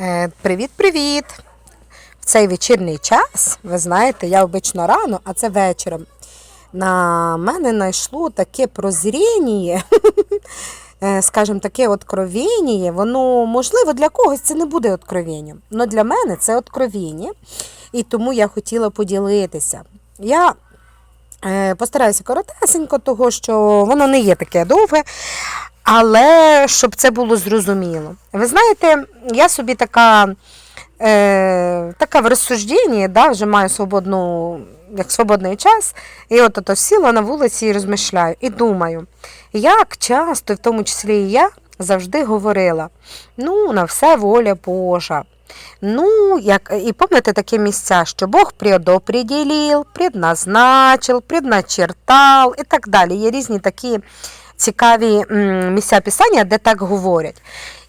Е, Привіт-привіт! В цей вечірній час, ви знаєте, я обично рано, а це вечором. На мене знайшло таке прозріння, е, скажімо, таке откровіння. Воно, можливо, для когось це не буде откровенням, але для мене це откровіння. І тому я хотіла поділитися. Я е, постараюся коротесенько, того що воно не є таке довге. Але щоб це було зрозуміло. Ви знаєте, я собі така, е, така в розсужденні, да, вже маю свободну, як свободний час, і от ото сіла на вулиці і розмишляю. І думаю, як часто, в тому числі і я, завжди говорила: ну, на все воля Божа. Ну, як, і пам'ятаєте такі місця, що Бог предопределил, предназначив, предначертав і так далі. Є різні такі цікаві місця писання, де так говорять.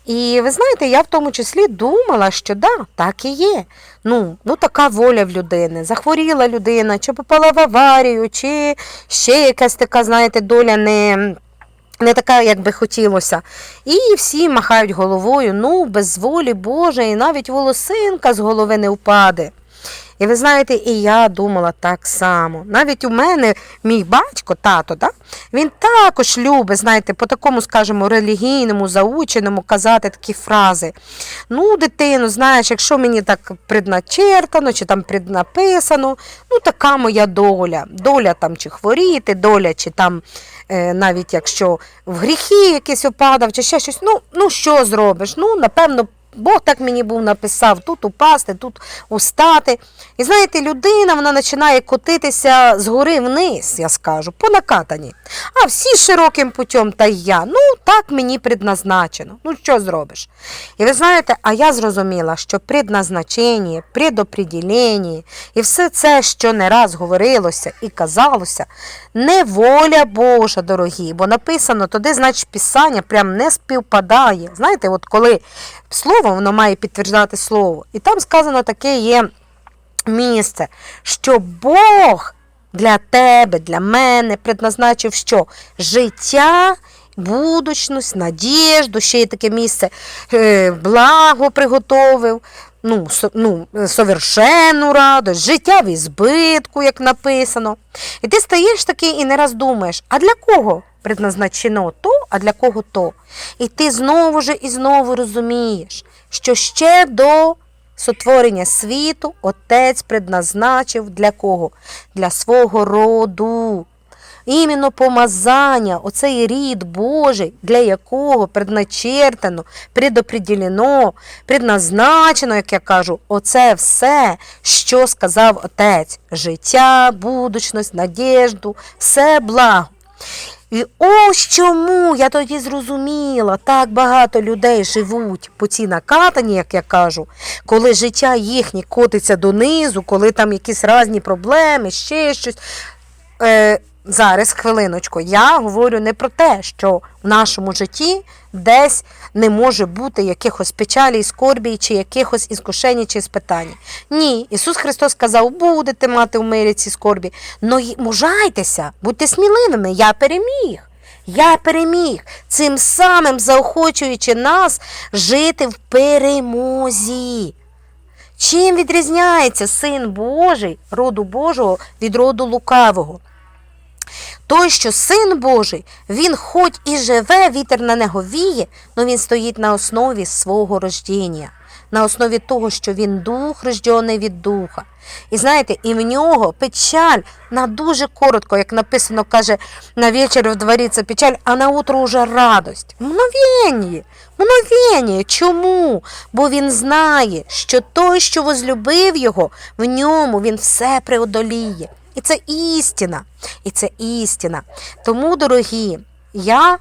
І ви знаєте, я в тому числі думала, що да, так і є. Ну, ну така воля в людини. Захворіла людина, чи попала в аварію, чи ще якась така, знаєте, доля не. Не така, як би хотілося. І всі махають головою, ну, без волі Божої, навіть волосинка з голови не впаде. І ви знаєте, і я думала так само. Навіть у мене мій батько, тато, да, він також любить, знаєте, по такому, скажімо, релігійному, заученому казати такі фрази. Ну, дитину, знаєш, якщо мені так предначертано, чи там преднаписано, ну така моя доля. Доля там чи хворіти, доля, чи там е, навіть якщо в гріхи якийсь опадав, чи ще щось. Ну, ну що зробиш? Ну, напевно, Бог так мені був написав, тут упасти, тут устати. І знаєте, людина вона починає котитися згори вниз, я скажу, по накатані. А всі широким путем, та я. Ну, так мені предназначено. Ну, що зробиш? І ви знаєте, а я зрозуміла, що предназначення, предопределення і все це, що не раз говорилося і казалося, не воля Божа, дорогі, бо написано туди, значить, Писання прям не співпадає. Знаєте, от коли слово воно має підтверджати слово, і там сказано таке є місце, що Бог для тебе, для мене предназначив що? Життя. Будучність, надіжду, ще є таке місце, е, благо приготовив, ну, со, ну, совершенну радость, життя в ізбитку, як написано. І ти стаєш такий і не раз думаєш, а для кого предназначено то, а для кого то? І ти знову ж і знову розумієш, що ще до сотворення світу Отець предназначив для кого? Для свого роду. Іменно помазання, оцей рід Божий, для якого предначертано, предопределено, предназначено, як я кажу, оце все, що сказав Отець: життя, будучність, надіжду, все благо. І ось чому я тоді зрозуміла, так багато людей живуть по цій накатані, як я кажу, коли життя їхнє котиться донизу, коли там якісь різні проблеми, ще щось. Е, Зараз, хвилиночку, я говорю не про те, що в нашому житті десь не може бути якихось печалі скорбій, чи якихось іскушень, чи спитань. Ні, Ісус Христос сказав, будете мати в мирі ці скорбі. Но мужайтеся, будьте сміливими, я переміг. Я переміг, цим самим заохочуючи нас жити в перемозі. Чим відрізняється син Божий, роду Божого від роду лукавого? Той, що син Божий, він хоч і живе, вітер на нього віє, але він стоїть на основі свого рождення, на основі того, що він дух, рождений від духа. І знаєте, і в нього печаль на дуже коротко, як написано, каже, на вечір в дворі це печаль, а на утро уже радость. Мгновення, мгновення. Чому? Бо він знає, що той, що возлюбив його, в ньому він все преодоліє. І це істина. І це істина. Тому, дорогі, я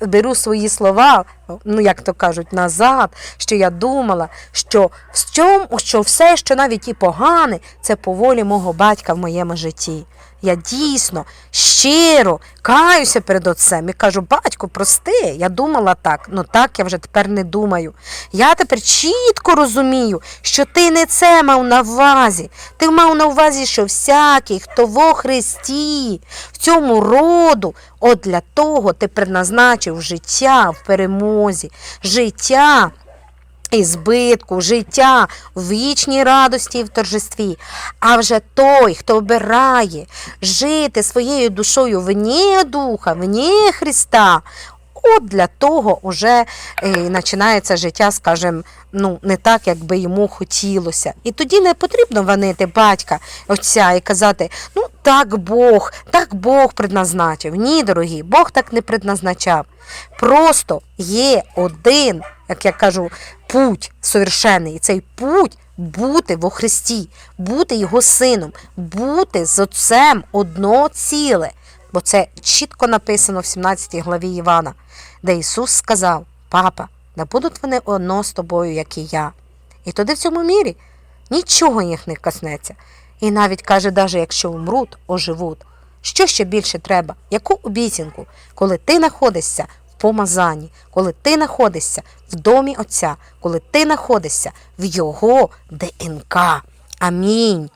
беру свої слова, ну як то кажуть, назад, що я думала, що в цьому, що все, що навіть і погане, це по волі мого батька в моєму житті. Я дійсно щиро каюся перед отцем і кажу, батько, прости, я думала так, ну так я вже тепер не думаю. Я тепер чітко розумію, що ти не це мав на увазі. Ти мав на увазі, що всякий, хто во Христі, в цьому роду, от для того ти предназначив життя в перемозі, життя і збитку, життя в вічній радості і в торжестві. А вже той, хто обирає жити своєю душою вні Духа, вні Христа, от для того вже е, починається життя, скажімо, ну, не так, як би йому хотілося. І тоді не потрібно винити батька, отця і казати, ну так Бог, так Бог предназначив. Ні, дорогі, Бог так не предназначав. Просто є один, як я кажу, путь совершенний. І цей путь бути во Христі, бути його сином, бути з Отцем одно ціле. Бо це чітко написано в 17 главі Івана, де Ісус сказав: Папа, не будуть вони одно з тобою, як і я. І тоді в цьому мірі нічого їх не коснеться. І навіть каже, даже якщо умруть, оживуть. Що ще більше треба? Яку обіцянку, коли ти знаходишся в помазанні, коли ти знаходишся в домі Отця, коли ти знаходишся в Його ДНК. Амінь.